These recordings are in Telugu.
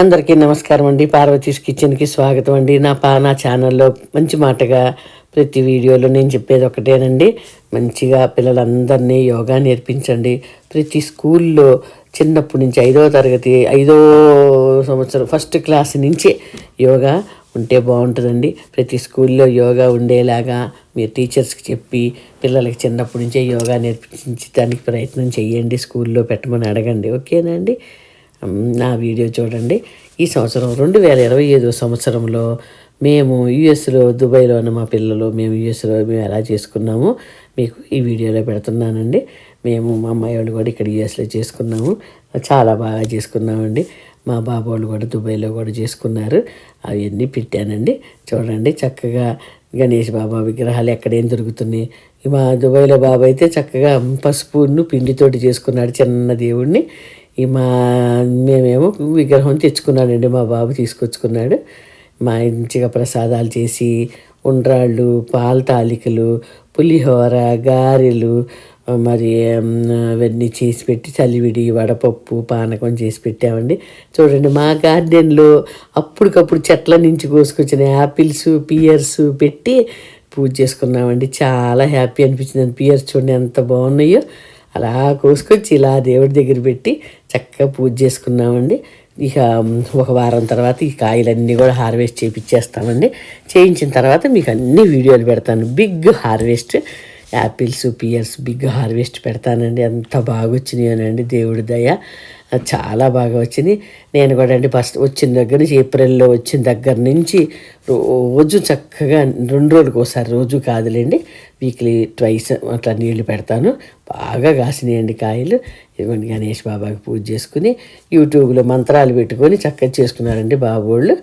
అందరికీ నమస్కారం అండి. పార్వతీస్ కిచెన్కి స్వాగతం అండి. నా పా నా ఛానల్లో మంచి మాటగా ప్రతి వీడియోలో నేను చెప్పేది ఒకటేనండి. మంచిగా పిల్లలందరినీ యోగా నేర్పించండి. ప్రతి స్కూల్లో చిన్నప్పటి నుంచి ఐదో తరగతి ఐదో సంవత్సరం ఫస్ట్ క్లాస్ నుంచే యోగా ఉంటే బాగుంటుందండి. ప్రతి స్కూల్లో యోగా ఉండేలాగా మీరు టీచర్స్కి చెప్పి పిల్లలకి చిన్నప్పటి నుంచే యోగా నేర్పించడానికి ప్రయత్నం చేయండి. స్కూల్లో పెట్టమని అడగండి. ఓకేనా అండి? నా వీడియో చూడండి. ఈ సంవత్సరం రెండు వేల ఇరవై ఐదో సంవత్సరంలో మేము యుఎస్లో దుబాయ్లో ఉన్న మా పిల్లలు మేము యుఎస్లో మేము ఎలా చేసుకున్నాము మీకు ఈ వీడియోలో పెడుతున్నానండి. మేము మా అమ్మాయి వాళ్ళు కూడా ఇక్కడ యుఎస్లో చేసుకున్నాము. చాలా బాగా చేసుకున్నామండి. మా బాబు వాళ్ళు కూడా దుబాయ్లో కూడా చేసుకున్నారు. అవన్నీ పెట్టానండి. చూడండి చక్కగా గణేష్ బాబా విగ్రహాలు ఎక్కడేం దొరుకుతున్నాయి. మా దుబాయ్లో బాబు అయితే చక్కగా పసుపును పిండితోటి చేసుకున్నాడు చిన్న దేవుడిని ఈ మా మేమేమో విగ్రహం తెచ్చుకున్నాడండి మా బాబు తీసుకొచ్చుకున్నాడు. మా మంచిగా ప్రసాదాలు చేసి ఉండ్రాళ్ళు పాల తాలికలు పులిహోర గారెలు మరి అవన్నీ చేసి పెట్టి చలివిడి వడపప్పు పానకం చేసి పెట్టామండి. చూడండి మా గార్డెన్లో అప్పటికప్పుడు చెట్ల నుంచి కోసుకొచ్చిన యాపిల్స్ పియర్స్ పెట్టి పూజ చేసుకున్నామండి. చాలా హ్యాపీ అనిపించింది. పియర్స్ చూడండి ఎంత బాగున్నాయో. అలా కోసుకొచ్చి ఇలా దేవుడి దగ్గర పెట్టి చక్కగా పూజ చేసుకున్నామండి. ఇక ఒక వారం తర్వాత ఈ కాయలన్నీ కూడా హార్వెస్ట్ చేయించేస్తామండి చేయించిన తర్వాత మీకు అన్ని వీడియోలు పెడతాను. Big harvest. Apples pears big harvest పెడతానండి. అంత బాగా వచ్చినాయనండి దేవుడి దయ. చాలా బాగా వచ్చింది నేను కూడా అండి ఫస్ట్ వచ్చిన దగ్గర నుంచి ఏప్రిల్లో వచ్చిన దగ్గర నుంచి రోజు చక్కగా రెండు రోజులకు ఒకసారి రోజు కాదులేండి వీక్లీ ట్వైస్ అట్లా నీళ్ళు పెడతాను. బాగా కాసినాయండి కాయలు. ఇదిగోండి గణేష్ బాబాకి పూజ చేసుకుని యూట్యూబ్లో మంత్రాలు పెట్టుకొని చక్కగా చేసుకున్నారండి బాబోళ్ళు.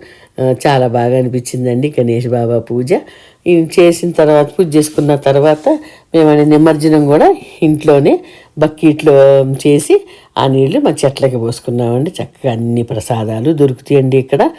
చాలా బాగా అనిపించిందండి గణేష్ బాబా పూజ. చేసిన తర్వాత పూజ చేసుకున్న తర్వాత మేము నిమజ్జనం కూడా ఇంట్లోనే బకెట్లో చేసి ఆ నీళ్ళు మా చెట్లకి పోసుకున్నామండి. చక్కగా అన్ని ప్రసాదాలు దొరుకుతాయండి ఇక్కడ.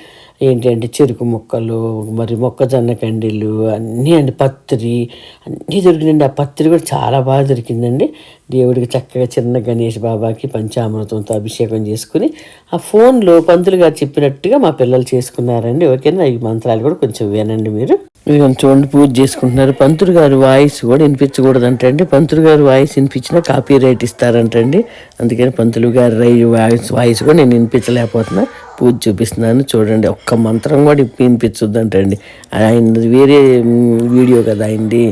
ఏంటంటే చెరుకు మొక్కలు మరి మొక్కజొన్న కండీలు అన్నీ అండి పత్రి అన్నీ దొరికినండి ఆ పత్రి కూడా చాలా బాగా దొరికిందండి. దేవుడికి చక్కగా చిన్న గణేష్ బాబాకి పంచామృతంతో అభిషేకం చేసుకుని ఆ ఫోన్లో పంతులు గారు చెప్పినట్టుగా మా పిల్లలు చేసుకున్నారండి. ఓకేనా? ఈ మంత్రాలు కూడా కొంచెం వినండి మీరు. చూడండి పూజ చేసుకుంటున్నారు. పంతులు గారు వాయిస్ కూడా వినిపించకూడదంటండి పంతులు గారు వాయిస్ వినిపించినా కాపీ రైట్ ఇస్తారంటండి అందుకని పంతులు గారు రై వాయిస్ వాయిస్ కూడా నేను వినిపించలేకపోతున్నా. పూజ చూపిస్తున్నాను చూడండి. ఒక్క మంత్రం కూడా వినిపించొద్దంటండి ఆయన వేరే వీడియో కదా అయింది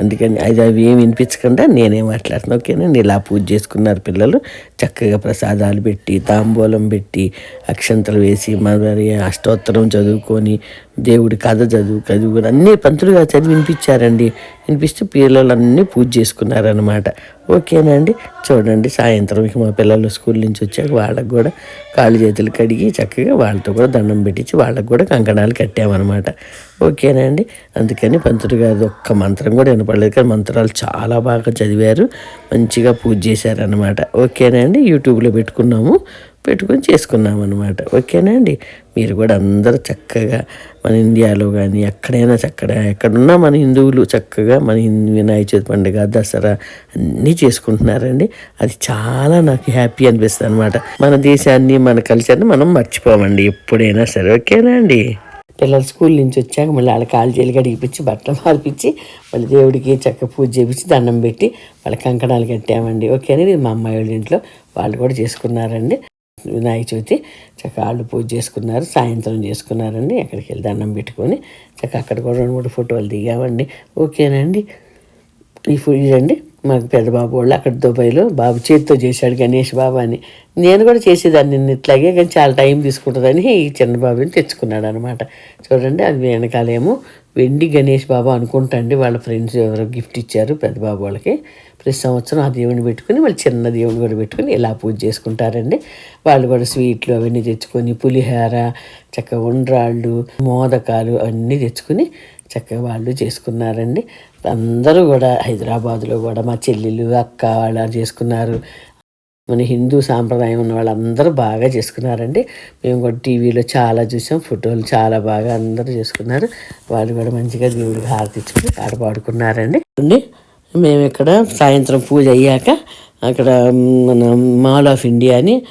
అందుకని అది అవి ఏమి వినిపించకుండా నేనే మాట్లాడుతున్నా. ఓకేనండి ఇలా పూజ చేసుకున్నారు పిల్లలు. చక్కగా ప్రసాదాలు పెట్టి తాంబూలం పెట్టి అక్షంతలు వేసి మరి అష్టోత్తరం చదువుకొని దేవుడి కథ చదువు చదువుకొని అన్నీ పంతులుగా చదివి వినిపించారండి. వినిపిస్తే పిల్లలన్నీ పూజ చేసుకున్నారనమాట ఓకేనండి చూడండి సాయంత్రం మా పిల్లలు స్కూల్ నుంచి వచ్చాక వాళ్ళకు కూడా కాళ్ళు చేతులు కడిగి చక్కగా వాళ్ళతో కూడా దండం పెట్టించి వాళ్ళకు కూడా కంకణాలు కట్టామన్నమాట. ఓకేనండి అందుకని పంతుడు గారు ఒక్క మంత్రం కూడా వినపడలేదు కానీ మంత్రాలు చాలా బాగా చదివారు. మంచిగా పూజ చేశారనమాట ఓకేనండి యూట్యూబ్లో పెట్టుకున్నాము. పెట్టుకొని చేసుకున్నాం అనమాట ఓకేనా అండి? మీరు కూడా అందరూ చక్కగా మన ఇండియాలో కానీ ఎక్కడైనా చక్కడ ఎక్కడున్నా మన హిందువులు చక్కగా మన వినాయక చవితి పండుగ దసరా అన్నీ చేసుకుంటున్నారండి. అది చాలా నాకు హ్యాపీ అనిపిస్తుంది అనమాట మన దేశాన్ని మన కల్చర్ని మనం మర్చిపోమండి ఎప్పుడైనా సరే. ఓకేనా అండి? పిల్లలు స్కూల్ నుంచి వచ్చాక మళ్ళీ వాళ్ళ కాలు చేలు బట్టలు మార్పించి మళ్ళీ దేవుడికి చక్క పూజ చేపించి దండం పెట్టి వాళ్ళ కంకణాలు కట్టామండి. ఓకే అనేది మా అమ్మాయి వాళ్ళ ఇంట్లో వాళ్ళు కూడా చేసుకున్నారండి. వినాయక చవితి. చక్కగా వాళ్ళు పూజ చేసుకున్నారు సాయంత్రం చేసుకున్నారండి. ఎక్కడికి వెళ్ళి దండం పెట్టుకొని చక్కగా అక్కడ కూడా రెండు మూడు ఫోటోలు దిగామండి. ఓకేనండి. ఈ ఇదండి. మాకు పెద్ద బాబు వాళ్ళు అక్కడ దుబాయ్లో బాబు చేతితో చేశాడు గణేష్ బాబు అని. నేను కూడా చేసేదాన్ని ఇట్లాగే కానీ చాలా టైం తీసుకుంటుందని ఈ చిన్న బాబుని తెచ్చుకున్నాడు అనమాట చూడండి అది వెనకాలేమో వెండి గణేష్ బాబు అనుకుంటండి వాళ్ళ ఫ్రెండ్స్ ఎవరో గిఫ్ట్ ఇచ్చారు పెద్ద బాబు వాళ్ళకి. ప్రతి సంవత్సరం ఆ దేవుని పెట్టుకుని వాళ్ళు చిన్న దేవుని కూడా పెట్టుకుని ఇలా పూజ చేసుకుంటారండి. వాళ్ళు కూడా స్వీట్లు అవన్నీ తెచ్చుకొని పులిహోర చక్కగా ఉండ్రాళ్ళు మోదకాలు అన్నీ తెచ్చుకుని చక్కగా వాళ్ళు చేసుకున్నారండి. అందరూ కూడా హైదరాబాద్లో కూడా మా చెల్లెలు అక్క వాళ్ళు చేసుకున్నారు. మన హిందూ సాంప్రదాయం ఉన్న వాళ్ళందరూ బాగా చేసుకున్నారండి. మేము కూడా టీవీలో చాలా చూసాం ఫోటోలు చాలా బాగా అందరూ చేసుకున్నారు. వాళ్ళు కూడా మంచిగా దేవుడికి హారతిచ్చుకుని ఆడపాడుకున్నారండి మేము ఇక్కడ సాయంత్రం పూజ అయ్యాక అక్కడ మన మాల్ ఆఫ్ ఇండియా అని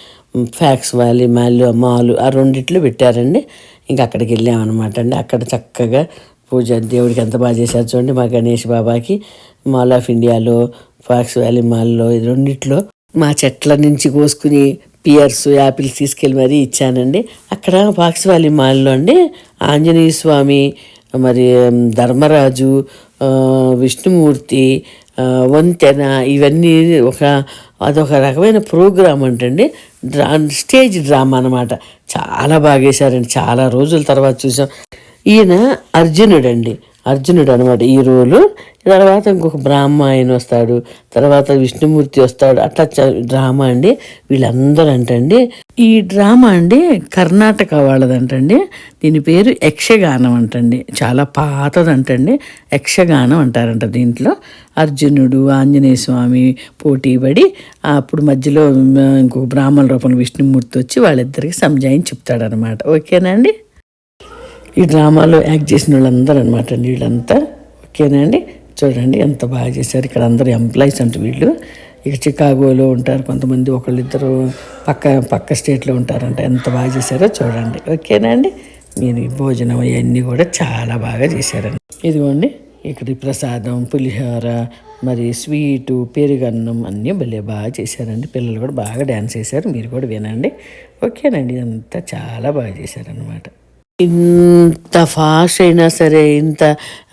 ఫ్యాక్స్ వ్యాలీ మాల్ మాల్ ఆ రెండిట్లో పెట్టారండి. ఇంకా అక్కడికి వెళ్ళామన్నమాట అండి. అక్కడ చక్కగా పూజ దేవుడికి ఎంత బాగా చేశారు చూడండి మా గణేష్ బాబాకి మాల్ ఆఫ్ ఇండియాలో ఫాక్స్ వ్యాలీ మాల్లో ఈ రెండిట్లో మా చెట్ల నుంచి కోసుకుని పియర్స్ యాపిల్స్ తీసుకెళ్ళి మరీ ఇచ్చానండి. అక్కడ ఫాక్స్ వ్యాలీ మాల్లో అండి ఆంజనేయ స్వామి మరి ధర్మరాజు విష్ణుమూర్తి వంతెన ఇవన్నీ ఒక అదొక రకమైన ప్రోగ్రామ్ అంటండి. డ్రా స్టేజ్ డ్రామా అనమాట చాలా బాగా వేశారండి చాలా రోజుల తర్వాత చూసాం. ఈయన అర్జునుడండి. అర్జునుడు అనమాట ఈ రోలు. తర్వాత ఇంకొక బ్రాహ్మ ఆయన వస్తాడు. తర్వాత విష్ణుమూర్తి వస్తాడు. అట్లా చ- డ్రామా అండి. వీళ్ళందరూ అంటండి ఈ డ్రామా అండి కర్ణాటక వాళ్ళదంటండి. దీని పేరు యక్షగానం అంటండి. చాలా పాతదంటండి. యక్షగానం అంటారంట దీంట్లో. అర్జునుడు ఆంజనేయ స్వామి పోటీ పడి అప్పుడు మధ్యలో ఇంకొక బ్రాహ్మణ రూపంలో విష్ణుమూర్తి వచ్చి వాళ్ళిద్దరికి సంజాయిని చెప్తాడనమాట. ఓకేనండి ఈ డ్రామాలో యాక్ట్ చేసిన వాళ్ళందరూ అనమాట అండి. వీళ్ళంతా ఓకేనా అండి? చూడండి ఎంత బాగా చేశారు. ఇక్కడ అందరూ ఎంప్లాయీస్ అంటే వీళ్ళు. ఇక చికాగోలో ఉంటారు కొంతమంది ఒకళ్ళిద్దరు పక్క పక్క స్టేట్లో ఉంటారంట. ఎంత బాగా చేశారో చూడండి. ఓకేనా అండి? మీరు ఈ భోజనం అవన్నీ కూడా చాలా బాగా చేశారండి. ఇదిగోండి ఇక్కడ ప్రసాదం పులిహోర మరి స్వీటు పెరుగన్నం అన్నీ భలే బాగా చేశారండి. పిల్లలు కూడా బాగా డ్యాన్స్ చేశారు మీరు కూడా వినండి. ఓకేనండి ఇదంతా చాలా బాగా చేశారనమాట ఇంత ఫాస్ట్ అయినా సరే ఇంత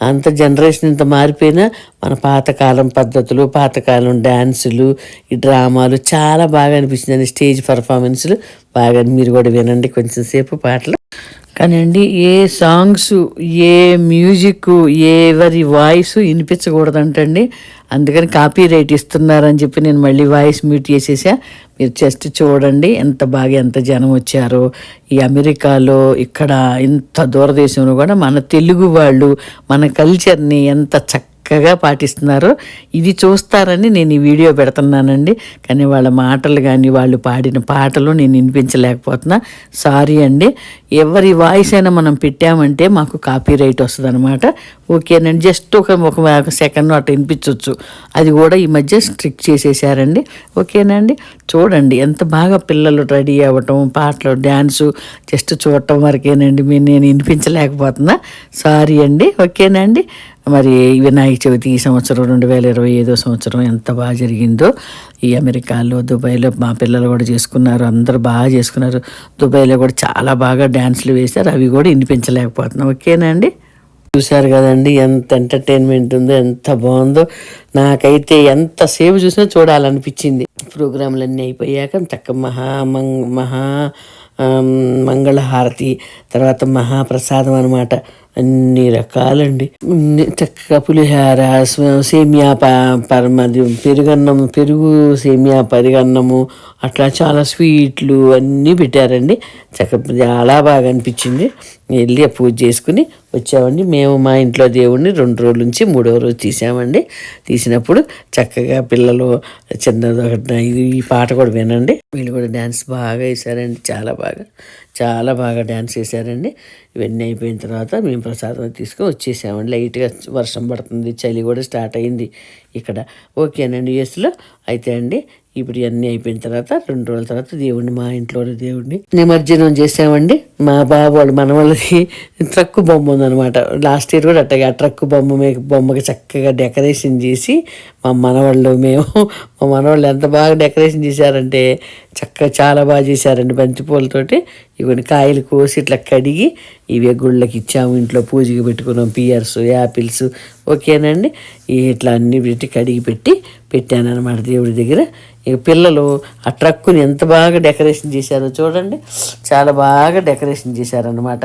అంత జనరేషన్ ఇంత మారిపోయినా మన పాతకాలం పద్ధతులు పాతకాలం డ్యాన్సులు ఈ డ్రామాలు చాలా బాగా అనిపించింది స్టేజ్ పర్ఫార్మెన్స్లు బాగా మీరు కూడా వినండి. కొంచెం సేపు పాటలు. కానివ్వండి ఏ సాంగ్స్ ఏ మ్యూజిక్ ఎవరి వాయిస్ వినిపించకూడదంటండి. అందుకని కాపీ రైట్ ఇస్తున్నారని చెప్పి నేను మళ్ళీ వాయిస్ మ్యూట్ చేసేసా. మీరు జస్ట్ చూడండి ఎంత బాగా ఎంత జనం వచ్చారో. ఈ అమెరికాలో ఇక్కడ ఇంత దూరదేశంలో కూడా మన తెలుగు వాళ్ళు మన కల్చర్ని ఎంత చక్క చక్కగా పాటిస్తున్నారు. ఇది చూస్తారని నేను ఈ వీడియో పెడుతున్నానండి. కానీ వాళ్ళ మాటలు కానీ వాళ్ళు పాడిన పాటలు నేను వినిపించలేకపోతున్నా. సారీ అండి. ఎవరి వాయిస్ అయినా మనం పెట్టామంటే మాకు కాపీ రైట్ వస్తుంది అనమాట ఓకేనండి. జస్ట్ ఒక ఒక సెకండ్ అట్లా వినిపించవచ్చు అది కూడా ఈ మధ్య స్ట్రిక్ట్ చేసేసారండి. ఓకేనండి. చూడండి. ఎంత బాగా పిల్లలు రెడీ అవ్వటం పాటలు డ్యాన్సు జస్ట్ చూడటం వరకేనండి. నేను వినిపించలేకపోతున్నా. సారీ అండి. ఓకేనండి. మరి వినాయక చవితి ఈ సంవత్సరం రెండు వేల ఇరవై ఐదో సంవత్సరం ఎంత బాగా జరిగిందో ఈ అమెరికాలో దుబాయ్లో మా పిల్లలు కూడా చేసుకున్నారు అందరూ బాగా చేసుకున్నారు. దుబాయ్లో కూడా చాలా బాగా డ్యాన్స్లు వేశారు అవి కూడా వినిపించలేకపోతున్నాం. ఓకేనా అండి? చూశారు కదండి ఎంత ఎంటర్టైన్మెంట్ ఉందో ఎంత బాగుందో. నాకైతే ఎంతసేపు చూసినా చూడాలనిపించింది. ప్రోగ్రాంలు అన్నీ అయిపోయాక చక్క మహా మంగ్ మహా మంగళహారతి తర్వాత మహాప్రసాదం అనమాట అన్ని రకాలండి. చక్కగా పులిహార సేమియా ప పరమది పెరుగన్నం పెరుగు సేమియా పెరుగన్నము అట్లా చాలా స్వీట్లు అన్నీ పెట్టారండి. చక్క చాలా బాగా అనిపించింది. వెళ్ళి పూజ చేసుకుని వచ్చామండి. మేము మా ఇంట్లో దేవుడిని రెండు రోజుల నుంచి మూడో రోజు తీసామండి. తీసినప్పుడు చక్కగా పిల్లలు చిన్నది ఒకటి ఇది ఈ పాట కూడా వినండి. వీళ్ళు కూడా డ్యాన్స్ బాగా వేశారండి. చాలా బాగా చాలా బాగా డ్యాన్స్ చేశారండి ఇవన్నీ అయిపోయిన తర్వాత మేము ప్రసాదం తీసుకొని వచ్చేసామండి. లైట్గా వర్షం పడుతుంది చలి కూడా స్టార్ట్ అయింది ఇక్కడ. ఓకేనండి యుఎస్లో అయితే అండి ఇప్పుడు ఇవన్నీ అయిపోయిన తర్వాత రెండు రోజుల తర్వాత దేవుడిని మా ఇంట్లో దేవుడిని నిమజ్జనం చేసామండి. మా బాబు వాళ్ళు మన వాళ్ళది ట్రక్కు బొమ్మ ఉందనమాట లాస్ట్ ఇయర్ కూడా అట్టగా ఆ ట్రక్కు బొమ్మ బొమ్మకి చక్కగా డెకరేషన్ చేసి మా మనవాళ్ళు మేము మా మనవాళ్ళు ఎంత బాగా డెకరేషన్ చేశారంటే చక్కగా చాలా బాగా చేశారండి బంతిపూలతోటి ఇవన్నీ కాయలు కోసి ఇట్లా కడిగి ఇవే గుళ్ళకి ఇచ్చాము ఇంట్లో పూజకి పెట్టుకున్నాం పియర్స్ యాపిల్స్ ఓకేనండి. ఇట్లా అన్ని పెట్టి కడిగి పెట్టి పెట్టాను అనమాట దేవుడి దగ్గర. ఇక పిల్లలు ఆ ట్రక్కుని ఎంత బాగా డెకరేషన్ చేశారో చూడండి. చాలా బాగా డెకరేషన్ చేశారనమాట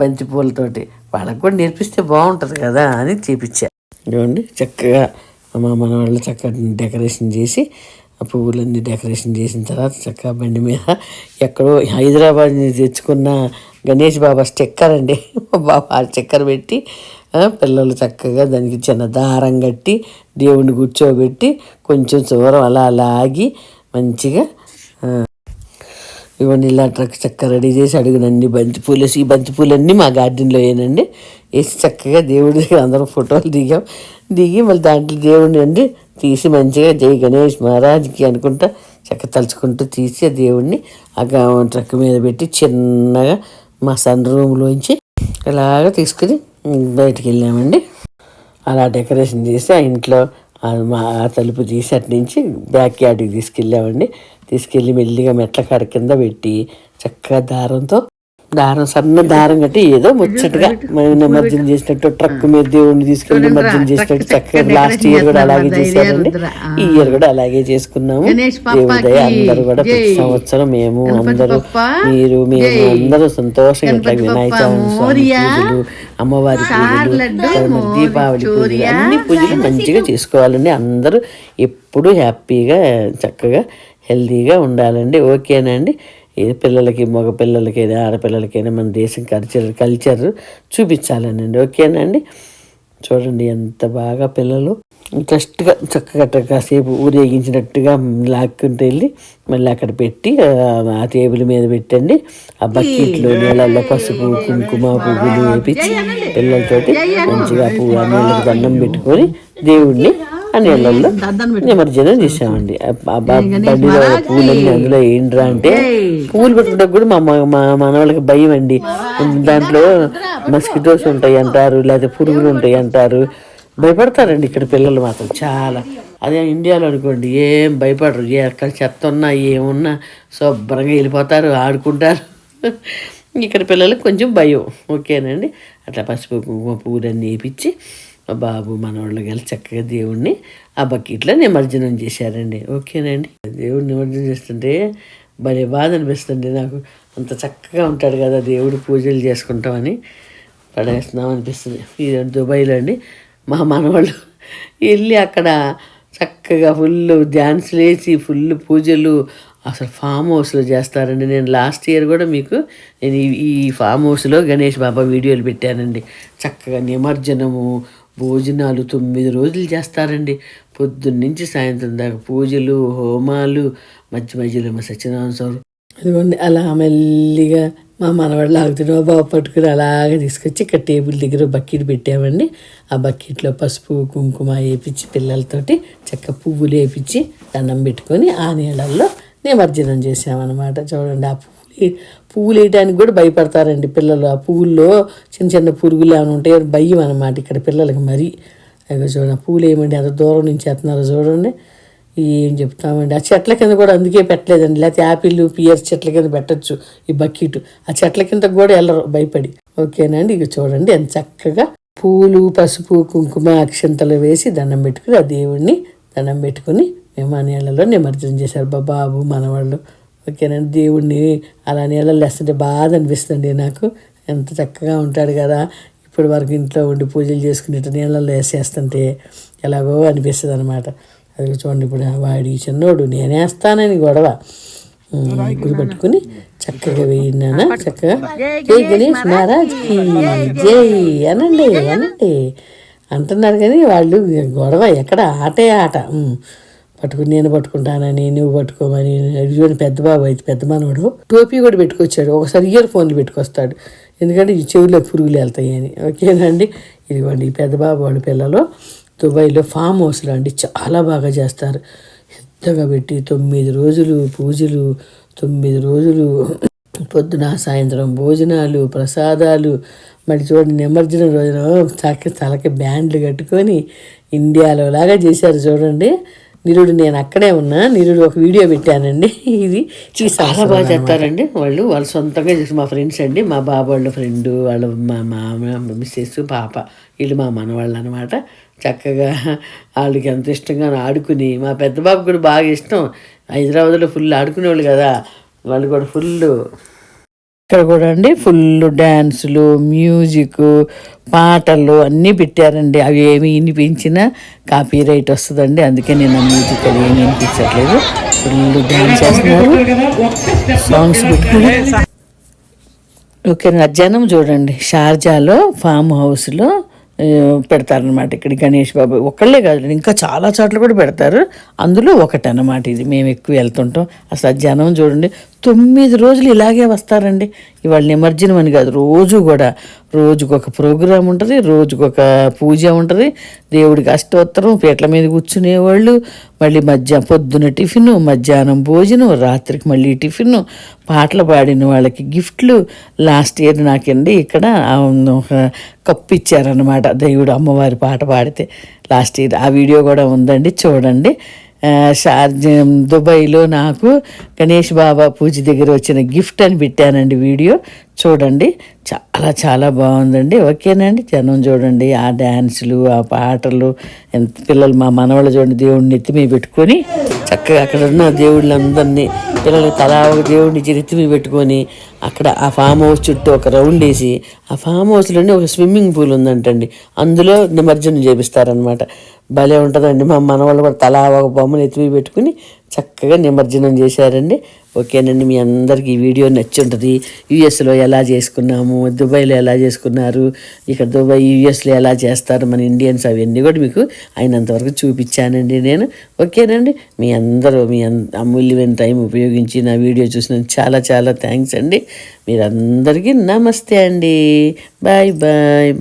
బంతి పూలతోటి. వాళ్ళకు కూడా నేర్పిస్తే బాగుంటుంది కదా అని చూపించా. చూడండి చక్కగా మా మన వాళ్ళు చక్కగా డెకరేషన్ చేసి ఆ పువ్వులన్నీ డెకరేషన్ చేసిన తర్వాత చక్కగా బండి మీద ఎక్కడో హైదరాబాద్ నుంచి తెచ్చుకున్న గణేష్ బాబా స్టిక్కర్ అండి. బాబా ఆ స్టిక్కర్ పెట్టి పిల్లలు చక్కగా దానికి చిన్న దారం కట్టి దేవుణ్ణి కూర్చోబెట్టి కొంచెం దూరం అలా లాగి మంచిగా ఇవన్నీ ఇలా ట్రక్ చక్కగా రెడీ చేసి అడుగునండి బంతిపూలు వేసి ఈ బంతిపూలన్నీ మా గార్డెన్లో వేయనండి వేసి చక్కగా దేవుడి దగ్గర అందరం ఫోటోలు దిగాం. దిగి మళ్ళీ దాంట్లో దేవుడిని అండి తీసి మంచిగా జై గణేష్ మహారాజ్కి అనుకుంటా చక్క తలుచుకుంటూ తీసి ఆ దేవుడిని ఆ ట్రక్ మీద పెట్టి చిన్నగా మా సన్ రూమ్లోంచి ఇలాగ తీసుకుని బయటికి వెళ్ళామండి. అలా డెకరేషన్ చేసి ఆ ఇంట్లో మా ఆ తలుపు తీసి అటు నుంచి బ్యాక్ యార్డ్కి తీసుకెళ్ళామండి. తీసుకెళ్ళి మెల్లిగా మెట్ల కాడ కింద పెట్టి చక్కగా దారంతో దారం సన్న దారం కట్టి ఏదో ముచ్చటగా నిమజ్జనం చేసినట్టు ట్రక్ మీద దేవుడిని తీసుకెళ్ళి నిమజ్జనం చేసినట్టు చక్కగా లాస్ట్ ఇయర్ కూడా అలాగే చేశారండి ఈ ఇయర్ కూడా అలాగే చేసుకున్నాము దేవుడి దయ పాపాకి అందరూ కూడా ప్రతి. సంవత్సరం మేము అందరూ మీరు మేము. అందరూ సంతోషంగా ఇట్లా వినాయక. పూజలు అమ్మవారి పూజలు దీపావళి పూజలు. అన్ని పూజలు మంచిగా చేసుకోవాలండి అందరూ ఎప్పుడూ హ్యాపీగా చక్కగా హెల్తీగా ఉండాలండి ఓకేనండి ఏ పిల్లలకి మగ పిల్లలకైనా ఆడపిల్లలకైనా మన దేశం కల్చర్ కల్చర్ చూపించాలనండి. ఓకేనండి? చూడండి ఎంత బాగా పిల్లలు. ఇంట్రెస్ట్గా చక్కగా కాసేపు ఊరేగించినట్టుగా లాక్కుంటూ వెళ్ళి మళ్ళీ అక్కడ పెట్టి ఆ, టేబుల్ మీద పెట్టండి. ఆ బకెట్లో నీళ్ళల్లో పసుపు కుంకుమ పువ్వులు వేపించి పిల్లలతోటి మంచిగా పువ్వు నీళ్ళకి దండం పెట్టుకొని దేవుడిని ఆ నీళ్ళల్లో నిమజ్జనం చేసామండి బండిలో పూలన్నీ అందులో ఏంట్రా అంటే పూలు పెట్టుకుంటే కూడా మా మా- మనవాళ్ళకి భయం అండి. దాంట్లో మస్కిటోస్ ఉంటాయి అంటారు లేకపోతే పురుగులు ఉంటాయి అంటారు. భయపడతారండి ఇక్కడ పిల్లలు మాత్రం చాలా. అదే ఇండియాలో అనుకోండి ఏం భయపడరు. ఏ ఎక్కడ చెత్త ఉన్నా ఏమున్నా శుభ్రంగా వెళ్ళిపోతారు ఆడుకుంటారు. ఇక్కడ పిల్లలకు కొంచెం భయం. ఓకేనండి? అట్లా పసుపు కుంకుమ పువ్వులన్నీ వేపించి మా బాబు మనవాళ్ళు కలిసి చక్కగా దేవుణ్ణి ఆ బకెట్లో నిమజ్జనం చేశారండి. ఓకేనండి? దేవుడిని నిమజ్జనం చేస్తుంటే భలే బాధ అనిపిస్తుంది నాకు. అంత చక్కగా ఉంటాడు కదా దేవుడు పూజలు చేసుకుంటామని. పడేస్తున్నాం అనిపిస్తుంది. ఇది దుబాయ్లో అండి. మా మనవాళ్ళు వెళ్ళి అక్కడ చక్కగా ఫుల్ డ్యాన్స్ వేసి ఫుల్ పూజలు అసలు ఫామ్ హౌస్లో చేస్తారండి. నేను లాస్ట్ ఇయర్ కూడా మీకు నేను ఈ ఫామ్ హౌస్లో గణేష్ బాబా వీడియోలు పెట్టానండి. చక్కగా నిమజ్జనము భోజనాలు తొమ్మిది రోజులు చేస్తారండి. పొద్దున్న నుంచి సాయంత్రం దాకా పూజలు హోమాలు మధ్య మధ్యలో మా సత్యనారాయణ స్వామి అదిగోండి అలా మెల్లిగా మా మనవాడు లాగుతున్న బాబు పట్టుకుని అలాగే తీసుకొచ్చి ఇక్కడ టేబుల్ దగ్గర బకెట్ పెట్టామండి. ఆ బకెట్లో పసుపు కుంకుమ వేపించి పిల్లలతోటి చక్క పువ్వులు వేపించి దండం పెట్టుకొని ఆ నీళ్ళల్లో నిమజ్జనం చేసామన్నమాట చూడండి ఆ పువ్వు పువ్వులు వేయడానికి కూడా భయపడతారండి పిల్లలు. ఆ పువ్వుల్లో చిన్న చిన్న పురుగులు ఏమైనా ఉంటాయో భయం అనమాట ఇక్కడ పిల్లలకి మరి. అదిగో చూడండి పూలు పువ్వులు ఏమండి అంత దూరం నుంచి వేస్తున్నారో చూడండి. ఏం చెప్తామండి? ఆ చెట్ల కింద కూడా అందుకే పెట్టలేదండి. లేకపోతే యాపిల్ పియర్స్ చెట్ల కింద పెట్టచ్చు ఈ బకెట్. ఆ చెట్ల కింద కూడా వెళ్ళరు భయపడి. ఓకేనండి ఇక చూడండి ఎంత చక్కగా పూలు పసుపు కుంకుమ అక్షంతలు వేసి దండం పెట్టుకుని ఆ దేవుడిని దండం పెట్టుకుని మేము ఆ నీళ్ళలో నిమజ్జనం చేశారు. బా బాబు మనవాళ్ళు. ఓకేనండి? దేవుడిని అలా నీళ్ళలో వేస్తుంటే బాధ అనిపిస్తుంది నాకు. ఎంత చక్కగా ఉంటాడు కదా. ఇప్పటి వరకు ఇంట్లో ఉండి పూజలు చేసుకునేట్టు నీళ్ళల్లో వేసేస్తుంటే ఎలాగో అనిపిస్తుంది అనమాట అది చూడండి ఇప్పుడు వాడి చిన్నోడు నేనేస్తానని గొడవ. గురి పట్టుకుని చక్కగా వేయినానా చక్కగా. జై గణేష్ మహారాజ్కి జై అనండి అనండి. అంటున్నారు కానీ వాళ్ళు గొడవ ఎక్కడ? ఆటే ఆట. ఉమ్. పట్టుకుని నేను పట్టుకుంటానని నువ్వు పట్టుకోమని ఇటువంటి పెద్ద బాబు అయితే పెద్ద మనవడు టోపీ కూడా పెట్టుకొచ్చాడు. ఒకసారి ఇయర్ ఫోన్లు పెట్టుకొస్తాడు. ఎందుకంటే ఈ చెవిలో పురుగులు వెళ్తాయి అని. ఓకేనండి? ఇదిగోండి ఈ పెద్ద బాబు వాళ్ళ పిల్లలు దుబాయ్లో ఫామ్ హౌస్లో అండి చాలా బాగా చేస్తారు. పెద్దగా పెట్టి తొమ్మిది రోజులు పూజలు తొమ్మిది రోజులు పొద్దున సాయంత్రం భోజనాలు ప్రసాదాలు మళ్ళీ చూడండి నిమజ్జనం రోజున చక్క తలకి బ్యాండ్లు కట్టుకొని ఇండియాలో లాగా చేశారు చూడండి. నిరుడు నేను అక్కడే ఉన్నా నిరుడు ఒక వీడియో పెట్టానండి. ఇది చాలా బాగా చేస్తారండి వాళ్ళు. వాళ్ళు సొంతంగా చేసి మా ఫ్రెండ్స్ అండి. మా బాబు వాళ్ళ ఫ్రెండ్ వాళ్ళ మా మామ మిస్సెస్ పాప వీళ్ళు మా మనవాళ్ళు అనమాట చక్కగా వాళ్ళకి ఎంత ఇష్టంగా ఆడుకుని మా పెద్ద బాబు కూడా బాగా ఇష్టం. హైదరాబాద్లో ఫుల్ ఆడుకునేవాళ్ళు కదా. వాళ్ళు కూడా ఫుల్ ఇక్కడ కూడా అండి ఫుల్ డ్యాన్సులు మ్యూజిక్ పాటలు అన్నీ పెట్టారండి. అవి ఏమి వినిపించినా కాపీ రైట్ వస్తుందండి. అందుకే నేను మ్యూజిక్ అది ఏమి వినిపించట్లేదు. ఫుల్ డ్యాన్స్ చేస్తున్నారు. సాంగ్స్ పెట్టుకుని. ఓకే మధ్యాహ్నం చూడండి. షార్జాలో ఫామ్ హౌస్లో పెడతారనమాట ఇక్కడ గణేష్ బాబు. ఒక్కళ్ళే కాదు ఇంకా చాలా చోట్ల కూడా పెడతారు. అందులో ఒకటి ఇది. మేము ఎక్కువ వెళ్తుంటాం. అసలు ఆ జనం చూడండి తొమ్మిది రోజులు ఇలాగే వస్తారండి. ఇవాళ నిమజ్జనం అని కాదు రోజు కూడా. రోజుకొక ప్రోగ్రాం ఉంటుంది రోజుకొక పూజ ఉంటుంది. దేవుడికి అష్టోత్తరం పీటల మీద కూర్చునేవాళ్ళు. మళ్ళీ మధ్య పొద్దున టిఫిన్ మధ్యాహ్నం భోజనం రాత్రికి మళ్ళీ టిఫిన్. పాటలు పాడిన వాళ్ళకి గిఫ్ట్లు. లాస్ట్ ఇయర్ నాకండి ఇక్కడ ఒక కప్పు ఇచ్చారనమాట దేవుడు అమ్మవారి పాట పాడితే. లాస్ట్ ఇయర్ ఆ వీడియో కూడా ఉందండి చూడండి. షార్జ దుబాయ్లో నాకు గణేష్ బాబా పూజ దగ్గర వచ్చిన గిఫ్ట్ అని పెట్టానండి వీడియో. చూడండి చాలా చాలా బాగుందండి. ఓకేనండి జనం చూడండి ఆ డ్యాన్సులు ఆ పాటలు ఎంత పిల్లలు మా మనవాళ్ళు చూడండి దేవుడిని ఎత్తి మీద పెట్టుకొని చక్కగా అక్కడ ఉన్న దేవుళ్ళందరినీ పిల్లలు తలా ఒక దేవుడిని ఎత్తి మీద పెట్టుకొని అక్కడ ఆ ఫామ్ హౌస్ చుట్టూ ఒక రౌండ్ వేసి ఆ ఫామ్ హౌస్లోనే ఒక స్విమ్మింగ్ పూల్ ఉందంటండి. అందులో నిమజ్జనం చేపిస్తారనమాట భలే ఉంటుందండి. మా మనవాళ్ళు కూడా తలా ఒక బొమ్మను ఎత్తివి పెట్టుకుని చక్కగా నిమజ్జనం చేశారండి. ఓకేనండి మీ అందరికీ ఈ వీడియో నచ్చి ఉంటుంది యూఎస్లో ఎలా చేసుకున్నాము దుబాయ్లో ఎలా చేసుకున్నారు ఇక్కడ దుబాయ్ యూఎస్లో ఎలా చేస్తారు మన ఇండియన్స్ అవన్నీ కూడా మీకు అయినంతవరకు చూపించానండి నేను. ఓకేనండి మీ అందరూ మీ అమూల్యమైన టైం ఉపయోగించి నా వీడియో చూసినందుకు చాలా చాలా థ్యాంక్స్ అండి. మీరందరికీ నమస్తే అండి. Bye bye.